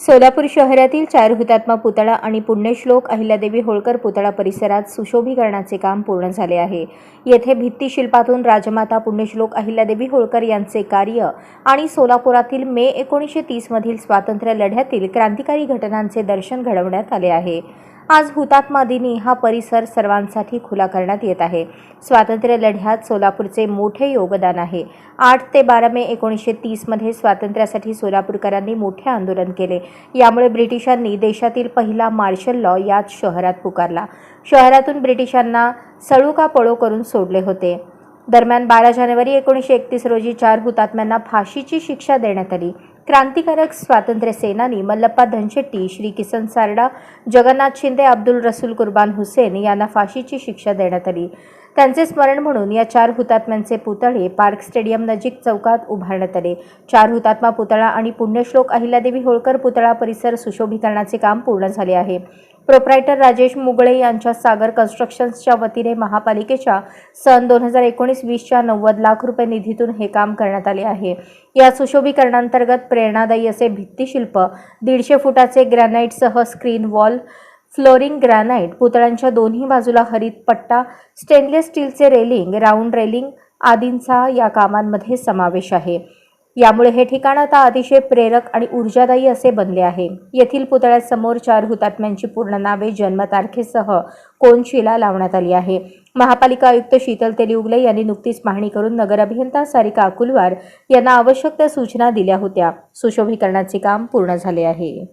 सोलापूर शहरातील चार हुतात्मा पुतळा आणि पुण्यश्लोक अहिल्यादेवी होळकर पुतळा परिसरात सुशोभीकरणाचे काम पूर्ण झाले आहे. येथे भित्तिशिल्पातून राजमाता पुण्यश्लोक अहिल्यादेवी होळकर यांचे कार्य आणि सोलापुरातील मे एकोणीसशे तीसमधील स्वातंत्र्य लढ्यातील क्रांतिकारी घटनांचे दर्शन घडवण्यात आले आहे. आज हुतात्मा दिनी हा परिसर सर्वांसाठी खुला करण्यात येत आहे. स्वातंत्र्य लढ्यात सोलापूरचे मोठे योगदान आहे. आठ ते बारा मे एकोणीसशे तीसमध्ये स्वातंत्र्यासाठी सोलापूरकरांनी मोठे आंदोलन केले. यामुळे ब्रिटिशांनी देशातील पहिला मार्शल लॉ याच शहरात पुकारला. शहरातून ब्रिटिशांना सळू का पळो करून सोडले होते. दरम्यान बारा जानेवारी एकोणीसशे एकतीस रोजी चार हुतात्म्यांना फाशीची शिक्षा देण्यात आली. क्रांतिकारक स्वातंत्र्य सेनानी मल्लप्पा धनशेट्टी श्री किसन सारडा जगन्नाथ शिंदे अब्दुल रसूल कुर्बान हुसेन यांना फाशीची शिक्षा देण्यात आली. त्यांचे स्मरण म्हणून या चार हुतात्म्यांचे पुतळे पार्क स्टेडियम नजीक चौकात उभारण्यात आले. चार हुतात्मा पुतळा आणि पुण्यश्लोक अहिल्यादेवी होळकर पुतळा परिसर सुशोभीकरणाचे काम पूर्ण झाले आहे. प्रोप्रायटर राजेश मुगळे यांच्या सागर कन्स्ट्रक्शन्सच्या वतीने महापालिकेच्या सन दोन हजार एकोणीस वीसच्या नव्वद लाख रुपये निधीतून हे काम करण्यात आले आहे. या सुशोभीकरणांतर्गत प्रेरणादायी असे भित्तीशिल्प दीडशे फुटाचे ग्रॅनाईटसह स्क्रीन वॉल फ्लोरिंग ग्रॅनाईट पुतळ्यांच्या दोन्ही बाजूला हरित पट्टा स्टेनलेस स्टीलचे रेलिंग राऊंड रेलिंग आदींचा या कामांमध्ये समावेश आहे. यामुळे हे ठिकाण आता अतिशय प्रेरक आणि ऊर्जादायी असे बनले आहे. येथील पुतळ्यासमोर चार हुतात्म्यांची पूर्ण नावे जन्मतारखेसह कोनशिला लावण्यात आली आहे. महापालिका आयुक्त शीतल तेलिउगले यांनी नुकतीच पाहणी करून नगर अभियंता सारिका अकुलवार यांना आवश्यक त्या सूचना दिल्या होत्या. सुशोभीकरणाचे काम पूर्ण झाले आहे.